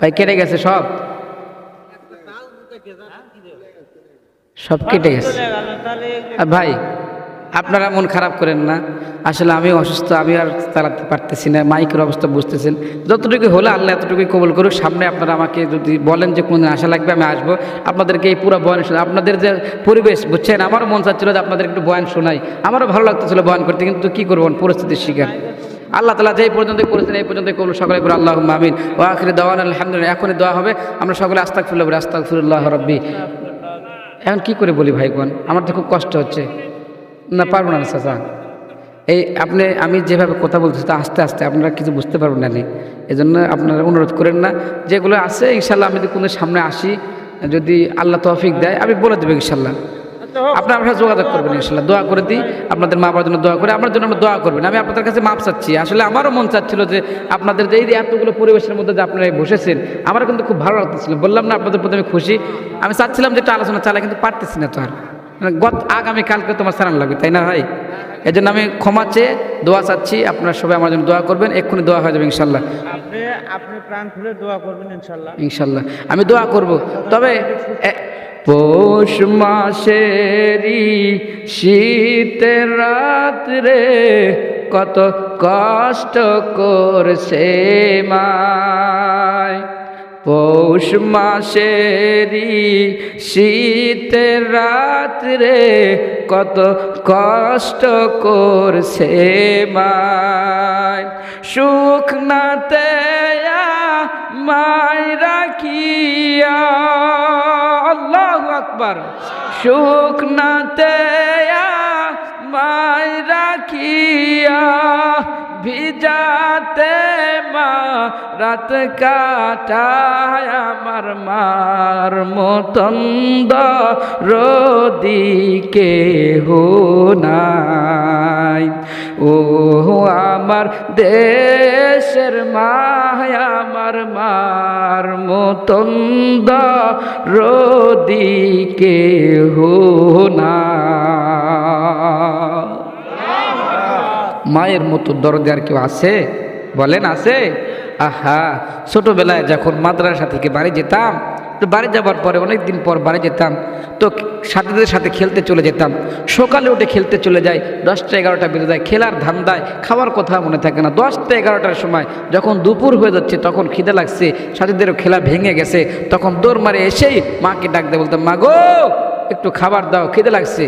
ভাই, কেটে গেছে সব? সব কেটে গেছে। ভাই, আপনারা মন খারাপ করেন না। আসলে আমি অসুস্থ, আমি আর চালাতে পারতেছি না, মাইকের অবস্থা বুঝতেছেন। যতটুকু হলে আল্লাহ এতটুকুই কবল করুক। সামনে আপনারা আমাকে যদি বলেন যে কোনদিন আশা লাগবে আমি আসব। আপনাদেরকে এই পুরো বয়ান শোনা আপনাদের যে পরিবেশ, বুঝছেন? আমারও মন চাচ্ছিল যে আপনাদের একটু বয়ান শোনাই। আমারও ভালো লাগতেছিল বয়ান করতে, কিন্তু কী করব পরিস্থিতির শিকার। আল্লাহ তালা যেই পর্যন্ত করেছেন এই পর্যন্ত কবল সকলে করে আল্লাহ আমিন। ও আখরি দেওয়ান আলহামদুলিল্লাহ এখনই দেওয়া হবে। আমরা সকলে আস্তাক ফুল্লাহ বলি আস্তাক ফুল্লাহ রব্বি। এখন কি করে বলি ভাইগণ? আমার তো খুব কষ্ট হচ্ছে। না, পারব না, চাচা। এই আপনি, আমি যেভাবে কথা বলছি তা আস্তে আস্তে আপনারা কিছু বুঝতে পারবেন নি এই জন্য আপনারা অনুরোধ করেন না। যেগুলো আছে ইনশাল্লাহ আমি যদি কোনো সামনে আসি, যদি আল্লাহ তৌফিক দেয়, আমি বলে দেবো ইনশাল্লাহ আপনারা আপনারা যোগাযোগ করবেন ইনশাল্লাহ দোয়া করে দিই। আপনাদের মা বাবার জন্য দোয়া করে। আমার জন্য আমরা দোয়া করবেন আমি আপনাদের কাছে মাপ চাচ্ছি। আসলে আমারও মন চাচ্ছিল যে আপনাদের যে এই এতগুলো পরিবেশের মধ্যে যে আপনারা বসেছেন আমারও কিন্তু খুব ভালো লাগতেছিল। বললাম না আপনাদের প্রতি আমি খুশি। আমি চাচ্ছিলাম যে একটা আলোচনা চালাই কিন্তু পারতেছি না তো আর। মানে গত আগামী কালকে তোমার সারান লাগবে তাই না ভাই? এই জন্য আমি ক্ষমা চেয়ে দোয়া চাচ্ছি। আপনারা সবাই আমার জন্য দোয়া করবেন। এক্ষুনি দোয়া হয়ে যাবে ইনশাল্লাহ আপনি আপনি প্রাণ খুলে দোয়া করবেন ইনশাল্লাহ ইনশাল্লাহ আমি দোয়া করব। তবে পৌষ মাসেরই শীতের রাত্রে কত কষ্ট করছে মায়। পৌষ মাসেরই শীতের রাত্রে কত কষ্ট করছে মায়। সুখ নাতে মায় রাখিয়া আল্লাহ আকবর। সুখ নাতে মায় রাত কাটায় আমার মার মতন্দ রদিকে হো নাই। ও আমার দেশের মায় আমার মার মতন্দ রদিকে হো না মায়ের মতো দরদে আর কেউ আছে? বলেন, আছে? আহা, ছোটবেলায় যখন মাদ্রাসা থেকে বাড়ি যেতাম, তো বাড়ি যাবার পরে অনেক দিন পর বাড়ি যেতাম, তো সাথীদের সাথে খেলতে চলে যেতাম। সকালে উঠে খেলতে চলে যাই, দশটা এগারোটা বেজে যায়, খেলার ধান্দায়, খাওয়ার কথা মনে থাকে না। দশটা এগারোটার সময় যখন দুপুর হয়ে যাচ্ছে, তখন খিদে লাগছে, সাথীদেরও খেলা ভেঙে গেছে, তখন দৌড় মারে এসেই মাকে ডাক দিয়ে বলতাম, মা গো, একটু খাবার দাও, খিদে লাগছে।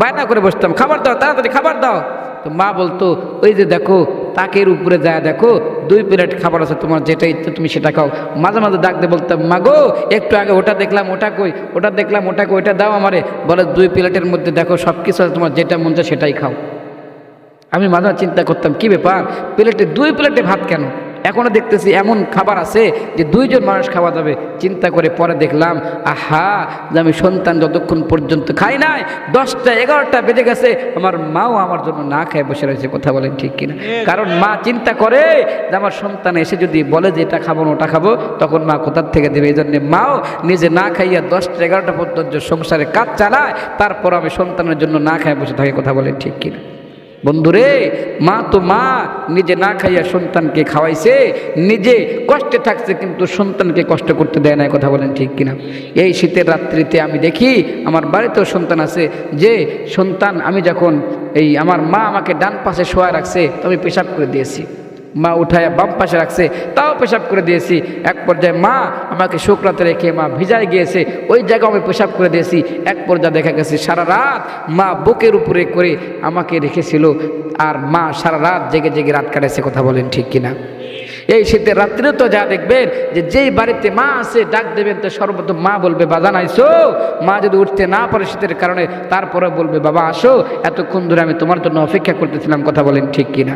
বায়না করে বসতাম, খাবার দাও, তাড়াতাড়ি খাবার দাও। তো মা বলতো, ওই যে দেখো, তাকের উপরে যায়, দেখো দুই প্লেট খাবার আছে, তোমার যেটা ইচ্ছে তুমি সেটা খাও। মাঝে মাঝে ডাকতে বলতাম, মাগো, একটু আগে ওটা দেখলাম, ওটা কই? ওটা দেখলাম, ওটা কই? ওটা দাও আমারে। বলে, দুই প্লেটের মধ্যে দেখো সব কিছু আছে, তোমার যেটা মন চায় সেটাই খাও। আমি মাঝে চিন্তা করতাম, কী ব্যাপার? প্লেটে, দুই প্লেটে ভাত কেন? এখনও দেখতেছি এমন খাবার আছে যে দুইজন মানুষ খাওয়া যাবে। চিন্তা করে পরে দেখলাম, আহা, যে আমি সন্তান যতক্ষণ পর্যন্ত খাই নাই, দশটা, এগারোটা বেজে গেছে, আমার মাও আমার জন্য না খায় বসে রয়েছে, কথা বলেন ঠিক কিনা? কারণ মা চিন্তা করে যে আমার সন্তান এসে যদি বলে যে এটা খাব না, ওটা খাব, তখন মা কোথার থেকে দেবে? এই জন্যে মাও নিজে না খাইয়া দশটা, এগারোটা পর্যন্ত সংসারে কাজ চালায় তারপর আমি সন্তানের জন্য না খায় বসে থাকে, কথা বলেন ঠিক কিনা? বন্ধুরে, মা তো মা, নিজে না খাইয়া সন্তানকে খাওয়াইছে, নিজে কষ্টে থাকছে, কিন্তু সন্তানকে কষ্ট করতে দেয় না কথা বলেন ঠিক কিনা? এই শীতের রাত্রিতে আমি দেখি, আমার বাড়িতেও সন্তান আছে, যে সন্তান আমি যখন এই আমার মা আমাকে ডান পাশে শোয়া রাখছে, তো আমি পেশাব করে দিয়েছি। মা উঠায় বাম পাশে রাখছে, তাও পেশাব করে দিয়েছি। এক পর্যায়ে মা আমাকে শুক্রাতে রেখে মা ভিজায় গিয়েছে, ওই জায়গায় আমি পেশাব করে দিয়েছি। এক পর্যায়ে দেখা গেছে সারা রাত মা বুকের উপরে করে আমাকে রেখেছিল, আর মা সারা রাত জেগে জেগে রাত কাটাইছে, কথা বলেন ঠিক কিনা? এই শীতের রাত্রে তো যা দেখবেন, যে যেই বাড়িতে মা আছে, ডাক দেবেন তো সর্বপ্রথম মা বলবে বাজান আইসো মা যদি উঠতে না পারে শীতের কারণে তারপরে বলবে, বাবা, আসো। এতক্ষণ ধরে আমি তোমার জন্য অপেক্ষা করতেছিলাম, কথা বলেন ঠিক কিনা?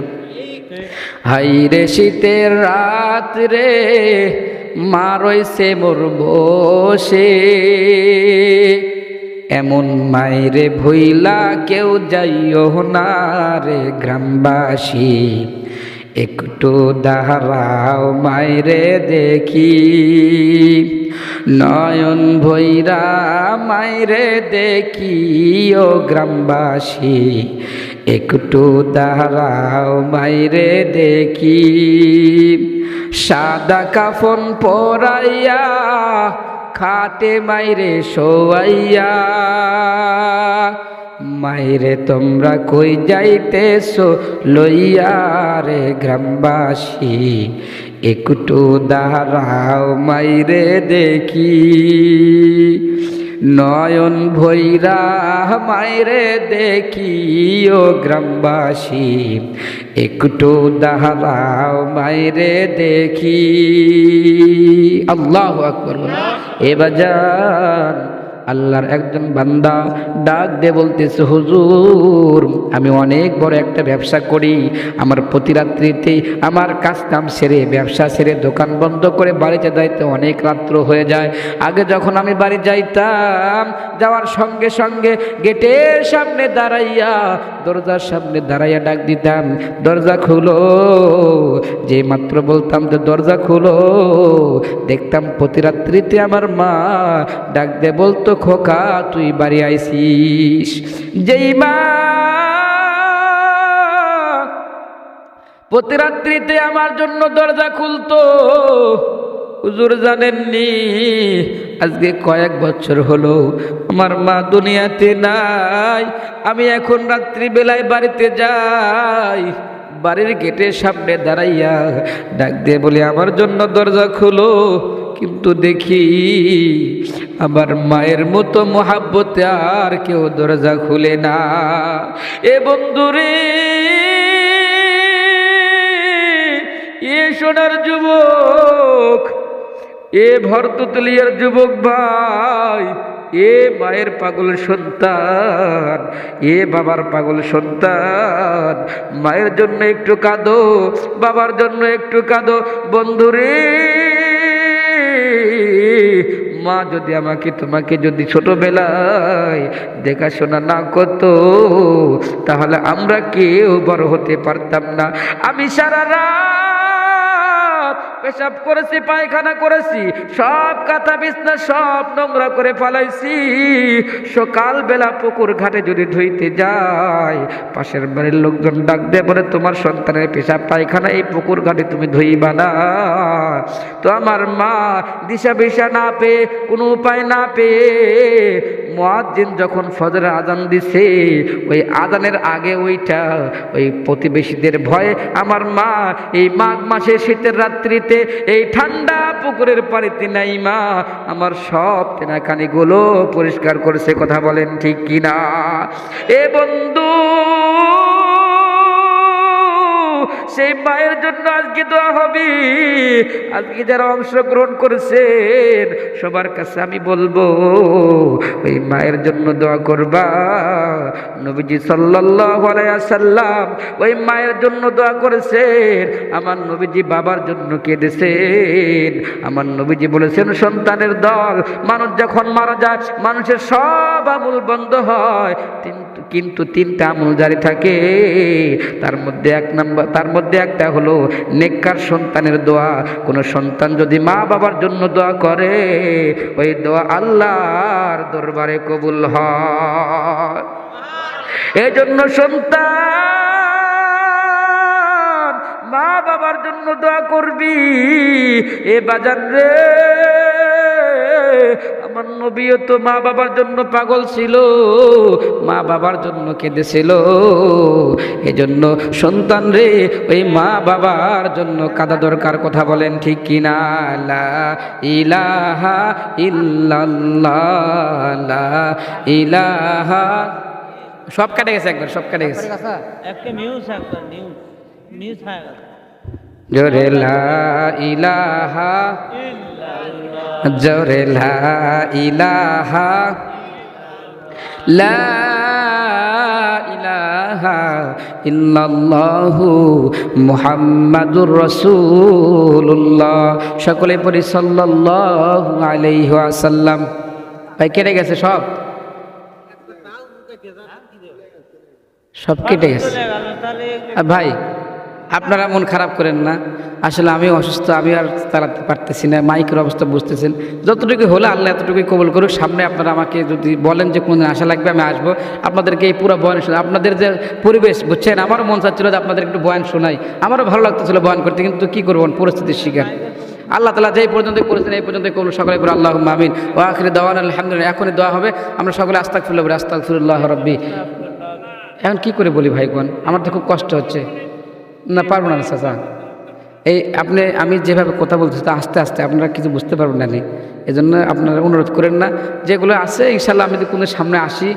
হাই রে শীতের রাত রে মা রইছে মোর বসে। এমন মায়েরে ভইলা কেউ যাইও না রে গ্রামবাসী, একটু দাঁড়াও মায়েরে দেখি। নয়ন ভৈরা মায়েরে দেখি ও গ্রামবাসী একটু দাঁড়াও, মাইরে দেখি। সাদা কাফন পরাইয়া, খাটে মাইরে শোয়াইয়া। মাইরে তোমরা কই যাইতেছো, লইয়া রে গ্রামবাসী। একটু দাঁড়াও, মাইরে দেখি। নয়ন ভৈরা মায়রে দেখি ও গ্রামবাসী। একটু দাঁড়াও মায়রে দেখি। আল্লাহ আকবর এ যান আল্লাহর একজন বান্দা ডাক দিয়ে বলতেছে, হুজুর, আমি অনেক বড় একটা ব্যবসা করি। আমার প্রতি রাত্রিতে আমার কাজ কাম সেরে, ব্যবসা সেরে দোকান বন্ধ করে বাড়িতে যাইতে অনেক রাত্র হয়ে যায়। আগে যখন আমি বাড়ি যাইতাম, যাওয়ার সঙ্গে সঙ্গে গেটের সামনে দাঁড়াইয়া, দরজার সামনে দাঁড়াইয়া ডাক দিতাম, দরজা খুলো। যে মাত্র বলতাম যে, দরজা খুলো। দেখতাম প্রতি রাত্রিতে আমার মা ডাক দে বলতো খোকা তুই বাড়ি আইসিস। যেই মা প্রতি রাত্রিতে আমার জন্য দরজা খুলতো। হুজুর জানেননি, আজকে কয়েক বছর হলো আমার মা দুনিয়াতে নাই। আমি এখন রাত্রিবেলায় বাড়িতে যাই। বাড়ির গেটের সামনে দাঁড়াইয়া ডাক দিয়ে বলে, আমার জন্য দরজা খুলো। কিন্তু দেখি। আমার মায়ের মতো মহাব্বতে আর কেউ দরজা খুলে না। এ বন্ধুরে, এ সোনার যুবক, এ ভরতুতলিয়ার যুবক ভাই, এ মায়ের পাগল সন্তান, এ বাবার পাগল সন্তান। মায়ের জন্য একটু কাঁদো, বাবার জন্য একটু কাঁদো। বন্ধুরে মা যদি আমাকে, তোমাকে যদি ছোটবেলায় দেখাশোনা না করতো, তাহলে আমরা কেউ বড় হতে পারতাম না। আমি সারা রাত পেশাব করেছি, পায়খানা করেছি, সব কাঁথা বিছনা সব নোংরা করে ফালাইছি। সকালবেলা পুকুর ঘাটে যদি ধুইতে যায় পাশের বাড়ির লোকজন ডাক দিয়ে, বলে, তোমার সন্তানের পেশাব পায়খানা, এই পুকুর ঘাটে তুমি ধুইবা না। তো আমার মা দিশা বিশা না পেয়ে, কোনো উপায় না পেয়ে, মুয়াজ্জিন যখন ফজরের আজান দিছে, ওই আজানের আগে ওইটা, ওই প্রতিবেশীদের ভয়ে আমার মা এই মাঘ মাসে শীতের রাত্রিতে এই ঠান্ডা পুকুরের পানিতে নাই মা, আমার সব তেনাকানিগুলো পরিষ্কার করেছে। কথা বলেন ঠিক কিনা? এ বন্ধু সেই মায়ের জন্য আজকে দোয়া হবে। আজকে যারা অংশগ্রহণ করেছেন, সবার কাছে আমি বলব, ওই মায়ের জন্য দোয়া করবা। নবীজি সাল্লাম ওই মায়ের জন্য দোয়া করেছেন। আমার নবীজি বাবার জন্য কেঁদেছেন। আমার নবীজি বলেছেন, সন্তানের দল, মানুষ যখন মারা যায়, মানুষের সব আমল বন্ধ হয়। কিন্তু কিন্তু তিনটা আমল জারি থাকে। তার মধ্যে এক নাম্বার, তার মধ্যে একটা হলো নেককার সন্তানের দোয়া। কোনো সন্তান যদি মা বাবার জন্য দোয়া করে, ওই দোয়া আল্লাহর দরবারে কবুল হয়। এই জন্য সন্তান, মা বাবার জন্য দোয়া করবি। এ বাজার রে আমার নবীও তো মা বাবার জন্য পাগল ছিল, মা বাবার জন্য কেঁদেছিল। এজন্য সন্তান রে, ওই মা বাবার জন্য কাদা দরকার কথা বলেন ঠিক কিনা? ইলাহা ইল্লাল্লাহ ইলাহা। সব কেটে গেছে একবার, সব কেটে গেছে। একটা নিউজ একবার নিউজ নিউজ হয়ে গেছে। জোরে লা ইলাহা জোরে লা ইলাহা লা ইলাহা ইল্লাল্লাহু মুহাম্মাদুর রাসূলুল্লাহ। সকলে পড়ি সাল্লাল্লাহু আলাইহি ওয়াসাল্লাম। ভাই কেটে গেছে সব? সব কেটে গেছে। ভাই আপনারা মন খারাপ করেন না। আসলে আমি অসুস্থ আমি আর চালাতে পারতেছি না, মাইকের অবস্থা বুঝতেছেন। যতটুকু হলে আল্লাহ এতটুকুই কবল করুক। সামনে আপনারা আমাকে যদি বলেন যে কোনদিন আশা লাগবে আমি আসব। আপনাদেরকে এই পুরো বয়ান শোনা আপনাদের যে পরিবেশ, বুঝছেন? আমারও মন চাচ্ছিল যে আপনাদের একটু বয়ান শোনাই। আমারও ভালো লাগতেছিল বয়ান করতে, কিন্তু কি করব? পরিস্থিতির শিকার। আল্লাহ তালা যেই পর্যন্ত করেছেন, এই পর্যন্ত কবল। সকলে করে আল্লাহ মামিন ও আখরি দেওয়ান আলহামদুলিল্লাহ। এখনই দেওয়া হবে। আমরা সকলে আস্তাক ফুল্লাহ আস্তাক ফুল্লাহ রব্বি। এখন কি করে বলি ভাইগণ? আমার তো খুব কষ্ট হচ্ছে। না, পারব না চাচা এই আপনি, আমি যেভাবে কথা বলতেছি তা আস্তে আস্তে আপনারা কিছু বুঝতে পারবেন না এই জন্য আপনারা অনুরোধ করেন না। যেগুলো আছে ইনশাল্লাহ আমি যদি কোনো সামনে আসি,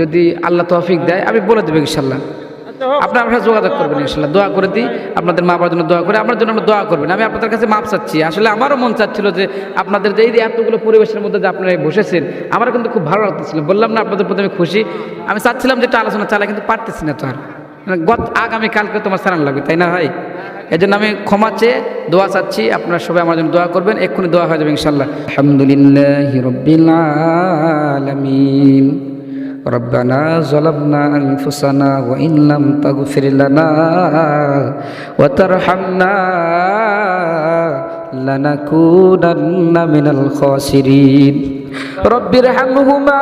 যদি আল্লাহ তৌফিক দেয়, আমি বলে দেবো ইনশাল্লাহ আপনারা আপনারা যোগাযোগ করবেন ইনশাল্লাহ দোয়া করে দিই, আপনাদের মা বাবার জন্য দোয়া করে, আমার জন্য আমরা দোয়া করবেন। আমি আপনাদের কাছে মাপ চাচ্ছি। আসলে আমারও মন চাচ্ছিল যে আপনাদের যে এই এতগুলো পরিবেশের মধ্যে যে আপনারা বসেছেন আমারও কিন্তু খুব ভালো লাগতেছিল। বললাম না, আপনাদের প্রতি আমি খুশি। আমি চাচ্ছিলাম যে একটা আলোচনা চালাই, কিন্তু পারতেছি না তো আর। গত আগামী কালকে তোমার সারান লাগবে তাই না ভাই এই জন্য আমি ক্ষমা চেয়ে দোয়া চাচ্ছি আপনারা সবাই আমার জন্য দোয়া করবেন এক্ষুনি দোয়া হয়ে যাবে ইনশাল্লাহ আলহামদুলিল্লাহ রবিল আলমিন ربنا ظلمنا أنفسنا وإن لم تغفر لنا وترحمنا لنكونن من الخاسرين رب ارحمهما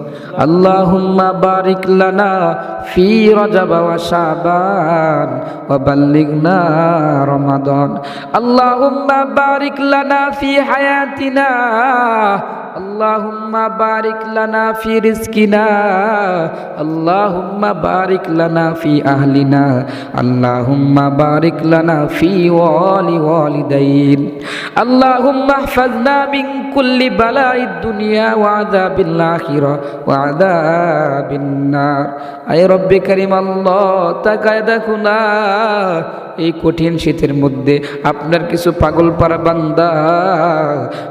اللهم بارك لنا في رجب وشعبان وبلغنا رمضان اللهم بارك لنا في حياتنا اللهم بارك لنا في رزقنا اللهم بارك لنا في أهلنا اللهم بارك لنا في والي والدين اللهم احفظنا من كل بلاء الدنيا وعذاب الآخرة وعذاب النار أي رب كريم الله تقعد كنا এই কঠিন শীতের মধ্যে আপনার কিছু পাগল পারা বান্দা,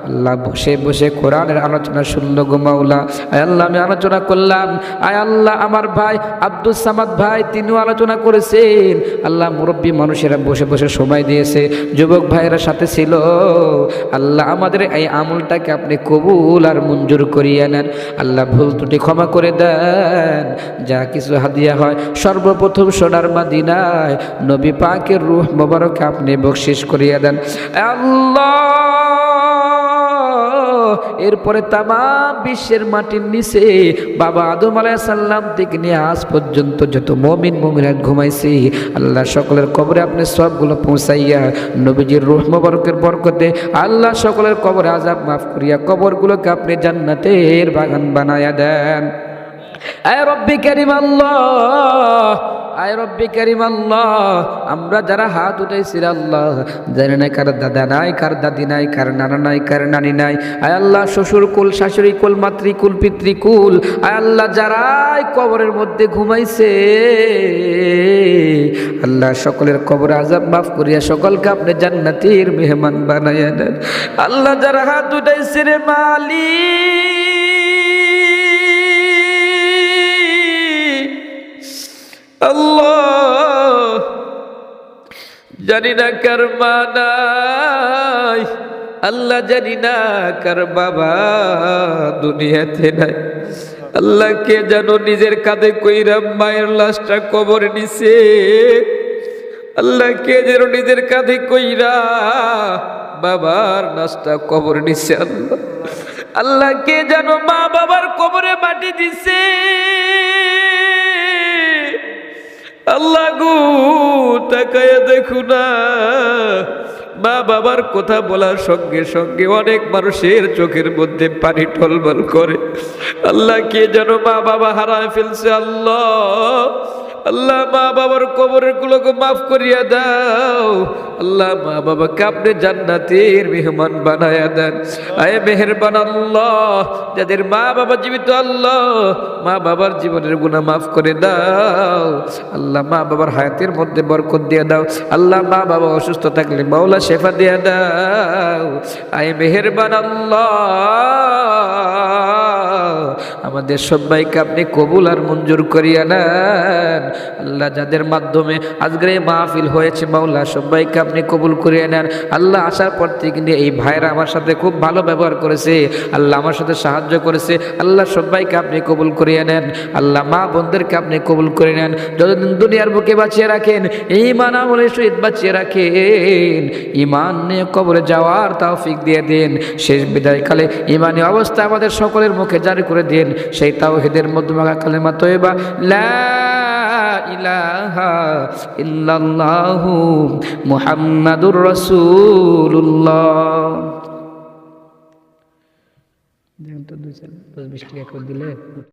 আল্লাহ বসে বসে কোরআনের আলোচনা শুনলো গোমাওলা আয় আল্লাহ, আমি আলোচনা করলাম। আয় আল্লাহ, আমার ভাই আব্দুল সামাদ ভাই, তিনিও আলোচনা করেছেন। আল্লাহ মুরব্বী মানুষেরা বসে বসে সময় দিয়েছে। যুবক ভাইয়েরা সাথে ছিল। আল্লাহ আমাদের এই আমলটাকে আপনি কবুল আর মঞ্জুর করিয়ে নেন। আল্লাহ ভুল ত্রুটি ক্ষমা করে দেন। যা কিছু হাদিয়া হয়, সর্বপ্রথম সোনার মাদিনায় নবী পাকের রুহ মোবারক আপনি বকশিস করিয়ে দেন। এরপরে তাম বিশ্বের মাটির নিচে বাবা আদম আলাইসাল্লাম থেকে নিয়ে আজ পর্যন্ত যত মমিন মমিনাত ঘুমাইছি, আল্লাহ সকলের কবরে আপনি সবগুলো পৌঁছাইয়া নবীজির রুহ মোবারকের বরকতে আল্লাহ সকলের কবরে আজাব মাফ করিয়া কবরগুলোকে আপনি জান্নাতের বাগান বানায়া দেন। আল্লাহ! আয় রব্বি করিম আল্লাহ। আমরা যারা হাত উঠাইছি রে আল্লাহ, জানি নাই কার দাদা নাই, কার দাদি নাই, কার নানা নাই, কার নানি নাই। আয় আল্লাহ শ্বশুর কুল, শাশুড়ি কুল মাতৃকুল পিতৃকুল আয় আল্লাহ যারাই কবরের মধ্যে ঘুমাইছে, আল্লাহ সকলের কবর আজাব মাফ করিয়া সকলকে আপনি জান্নাতির মেহমান বানাইয়া দেন। আল্লাহ যারা হাত উঠাইছে রে মালিক আল্লাহ, জানি না কার মা আল্লাহ জানি না কার বাবা দুনিয়াতে নাই। আল্লাহ কে জানো নিজের কাঁধে কইরা মায়ের লাশটা কবর নিছে। আল্লাহ কে যেন নিজের কাঁধে কইরা বাবার লাশটা কবর নিছে আল্লাহ। আল্লাহ কে জানো মা বাবার কবরে মাটি দিছে। আল্লাহ গু, তাকায় দেখু না। মা বাবার কথা বলার সঙ্গে সঙ্গে অনেক মানুষের চোখের মধ্যে পানি টলমল করে। আল্লাহ কে যেন মা বাবা হারায় ফেলছে, আল্লাহ। আল্লাহ মা বাবার কবরের গুলোকে মাফ করিয়া দাও। আল্লাহ মা বাবাকে আপনি জান্নাতের মেহমান বানায়া দেন। আয় মেহেরবান আল্লাহ, যাদের মা বাবা জীবিত আল্লাহ, মা বাবার জীবনের গুণা মাফ করে দাও। আল্লাহ মা বাবার হায়াতের মধ্যে বরকত দিয়ে দাও। আল্লাহ মা বাবা অসুস্থ থাকলে মাওলা শেফা দিয়ে দাও। আয় মেহেরবান আল্লাহ। আমাদের সবাইকে আপনি কবুল আর মঞ্জুর করিয়া নেন। আল্লাহ যাদের মাধ্যমে আজকের মাহফিল হয়েছে, মাওলা সবাইকে আপনি কবুল করিয়ে নেন। আল্লাহ আসার পর থেকে এই ভাইরা আমার সাথে খুব ভালো ব্যবহার করেছে। আল্লাহ আমার সাথে সাহায্য করেছে। আল্লাহ সবাইকে আপনি কবুল করিয়ে নেন। আল্লাহ মা বোনদেরকে আপনি কবুল করে নেন। যতদিন দুনিয়ার বুকে বাঁচিয়ে রাখেন ইমান আমলে শহীদ বাঁচিয়ে রাখেন। ইমান নিয়ে কবরে যাওয়ার তৌফিক দিয়ে দিন। শেষ বিদায়কালে ইমানি অবস্থা আমাদের সকলের মুখে জারি করে দিন, সেই তাওহিদের মধ্যমাকা কালেমা তৈবা, লা ইলাহা ইল্লাল্লাহু মুহাম্মাদুর রাসূলুল্লাহ। দেখুন তো দুই চার দশ বিশ টাকা করে দিলে।